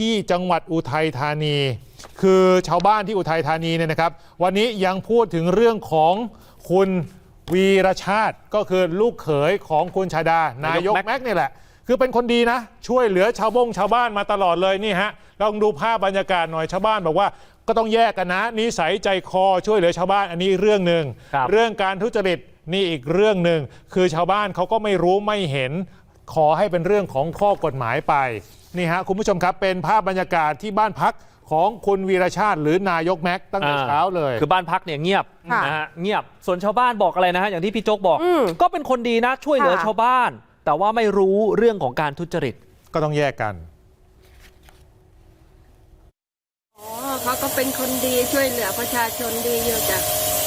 ที่จังหวัดอุทัยธานี คือชาวบ้านที่อุทัยธานีเนี่ยนะครับ วันนี้ยังพูดถึงเรื่องของคุณวีรชาติก็คือลูกเขยของคุณชาดา นายกนายกแม็กแม็กนี่แหละ คือเป็นคนดีนะ ช่วยเหลือชาวบงชาวบ้านมาตลอดเลยนี่ฮะลองดูภาพบรรยากาศหน่อยชาวบ้านบอกว่าก็ต้องแยกกันนะนิสัยใจคอช่วยเหลือชาวบ้านอันนี้เรื่องหนึ่งครับเรื่องการทุจริตนี่อีกเรื่องหนึ่งคือชาวบ้านเขาก็ไม่รู้ไม่เห็น ขอให้เป็นเรื่องของข้อกฎหมายไปนี่ฮะคุณผู้ชมครับเป็นภาพบรรยากาศที่บ้านพักของคุณวีรชาติหรือนายกแม็กตั้งแต่อ่าเช้าเลย คือบ้านพักเนี่ยเงียบค่ะนะฮะเงียบส่วนชาวบ้านบอกอะไรนะฮะอย่างที่พี่โจ๊กบอกอืมก็เป็นคนดีนะช่วยเหลือค่ะชาวบ้าน แต่ว่าไม่รู้เรื่องของการทุจริตก็ต้องแยกกันอ๋อเขาก็เป็นคนดีช่วยเหลือประชาชนดีอยู่จ้ะ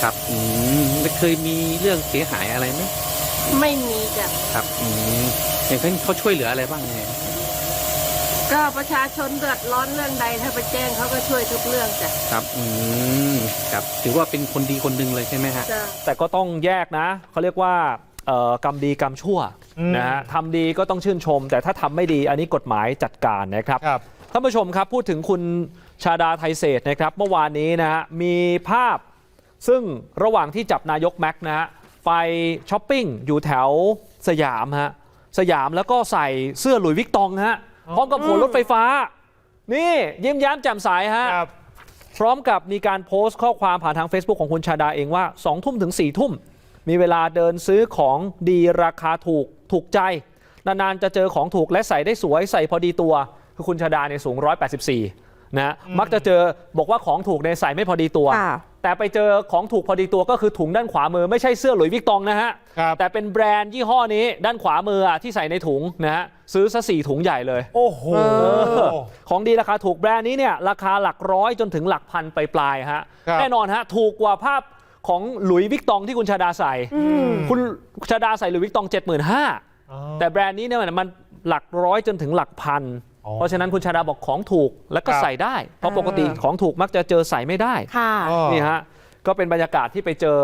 ครับอืมแล้วเคยมีเรื่องเสียหายอะไรไหมไม่มีจ้ะครับอืม อย่างเช่นเขาช่วยเหลืออะไรบ้างไงก็ประชาชนเดือดร้อนเรื่องใดถ้าไปแจ้งเขาก็ช่วยทุกเรื่องจ้ะครับอืมครับถือว่าเป็นคนดีคนหนึ่งเลยใช่ไหมฮะ จ้ะ แต่ก็ต้องแยกนะ เขาเรียกว่าเอ่อกรรมดีกรรมชั่วอืม นะฮะทำดีก็ต้องชื่นชม แต่ถ้าทำไม่ดีอันนี้กฎหมายจัดการนะครับ ครับ ท่านผู้ชมครับ พูดถึงคุณชาดาไทยเศรษฐ์นะครับ เมื่อวานนี้นะฮะมีภาพซึ่งระหว่างที่จับนายกแม็กซ์นะฮะไปช้อปปิ้งอยู่แถวสยามฮะ สยามแล้วก็ใส่เสื้อหลุยส์วิกตองฮะพร้อมกับหัวรถไฟฟ้า นี่ยิ้มแย้มแจ่มใสฮะ ครับ พร้อมกับมีการโพสต์ข้อความผ่านทาง Facebook ของคุณชาดาเองว่า 2 ทุ่มถึง 4 ทุ่ม มีเวลาเดินซื้อของดีราคาถูกถูกใจ นาน ๆ จะเจอของถูกและใส่ได้สวยใส่พอดีตัว คือคุณชาดาเนี่ยสูง 184 นะมักจะเจอบอกว่าของถูกเนี่ยใส่ไม่พอดีตัว ค่ะ แต่ไปเจอของถูกพอดีตัวก็คือถุงด้านขวามือไม่ใช่เสื้อหลุยส์วิกตองนะฮะ ครับแต่เป็นแบรนด์ยี่ห้อนี้ด้านขวามืออะที่ใส่ในถุงนะฮะซื้อซะสี่ถุงใหญ่เลย โอ้โหเออของดีราคาถูกแบรนด์นี้เนี่ยราคาหลักร้อยจนถึงหลักพันไปปลายๆฮะครับ แน่นอนฮะถูกกว่าภาพของหลุยส์วิกตองที่คุณชาดาใส่ คุณชาดาใส่หลุยส์วิกตอง 75,000อ๋อแต่แบรนด์นี้เนี่ยมันหลักร้อยจนถึงหลักพันอ๋อ เพราะฉะนั้นคุณชาดาบอกของถูกแล้วก็ครับใส่ได้ เพราะปกติของถูกมักจะเจอใส่ไม่ได้ค่ะอ๋อนี่ฮะก็เป็นบรรยากาศที่ไปเจอ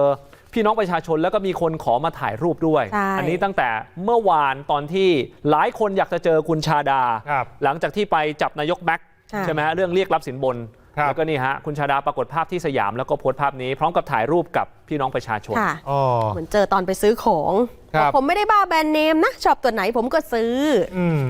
พี่น้องประชาชนแล้วก็มีคนขอมาถ่ายรูปด้วยใช่อันี้ตั้งแต่เมื่อวานตอนที่หลายคนอยากจะเจอคุณชาดาครับหลังจากที่ไปจับนายกแม็กซ์ค่ะใช่ไหมฮะเรื่องเรียกรับสินบนครับแล้วก็นี่ฮะคุณชาดาปรากฏภาพที่สยามแล้วก็โพสต์ภาพนี้ พร้อมกับถ่ายรูปกับพี่น้องประชาชนค่ะอ๋อเหมือนเจอตอนไปซื้อของครับบอกผมไม่ได้บ้าแบรนด์เนมนะชอบตัวไหนผมก็ซื้ออืม